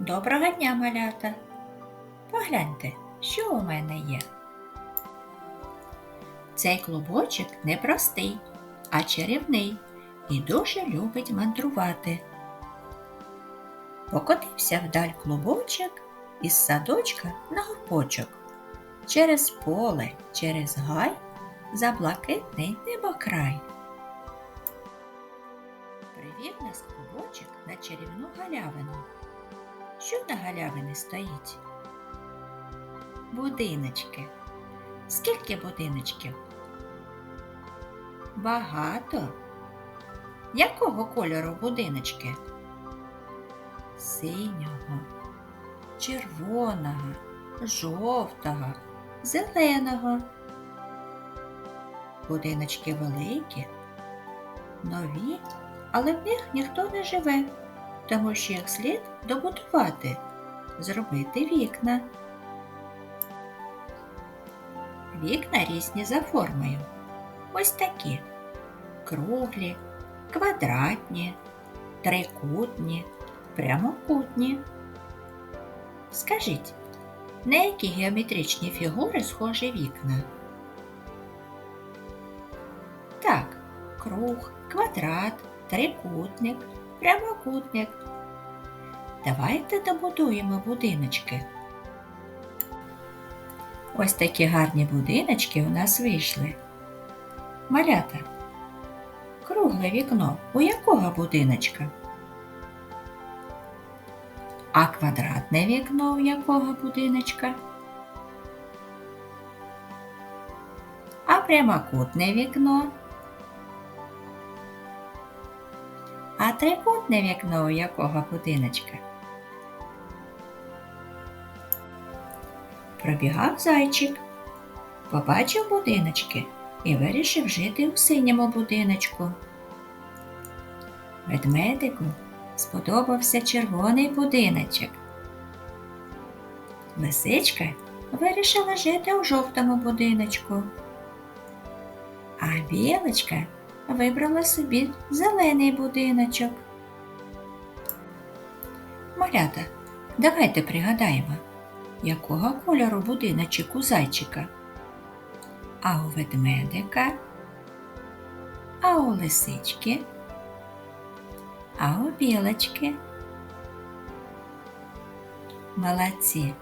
Доброго дня, малята! Погляньте, що у мене є. Цей клубочок не простий, а чарівний і дуже любить мандрувати. Покотився вдаль клубочок із садочка на горбочок. Через поле, через гай, за блакитний небокрай. Привів нас клубочок на чарівну галявину. Що на галявині стоїть? Будиночки. Скільки будиночків? Багато. Якого кольору будиночки? Синього, червоного, жовтого, зеленого. Будиночки великі, нові, але в них ніхто не живе тому що їх слід добудувати, зробити вікна. Вікна різні за формою. Ось такі круглі, квадратні, трикутні, прямокутні. Скажіть, на які геометричні фігури схожі вікна? Так, круг, квадрат, трикутник, прямокутник. Давайте добудуємо будиночки. Ось такі гарні будиночки у нас вийшли. Малята. Кругле вікно у якого будиночка? А квадратне вікно у якого будиночка? А прямокутне вікно? Трикутне вікно у якого будиночка? Пробігав зайчик, побачив будиночки і вирішив жити у синьому будиночку. Ведмедику сподобався червоний будиночок. Лисичка вирішила жити у жовтому будиночку, а білочка вибрала собі зелений будиночок. Малята, давайте пригадаємо, якого кольору будиночок у зайчика, а у ведмедика, а у лисички, а у білочки. Молодці,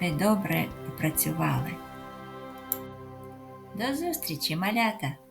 ви добре попрацювали. До зустрічі, малята!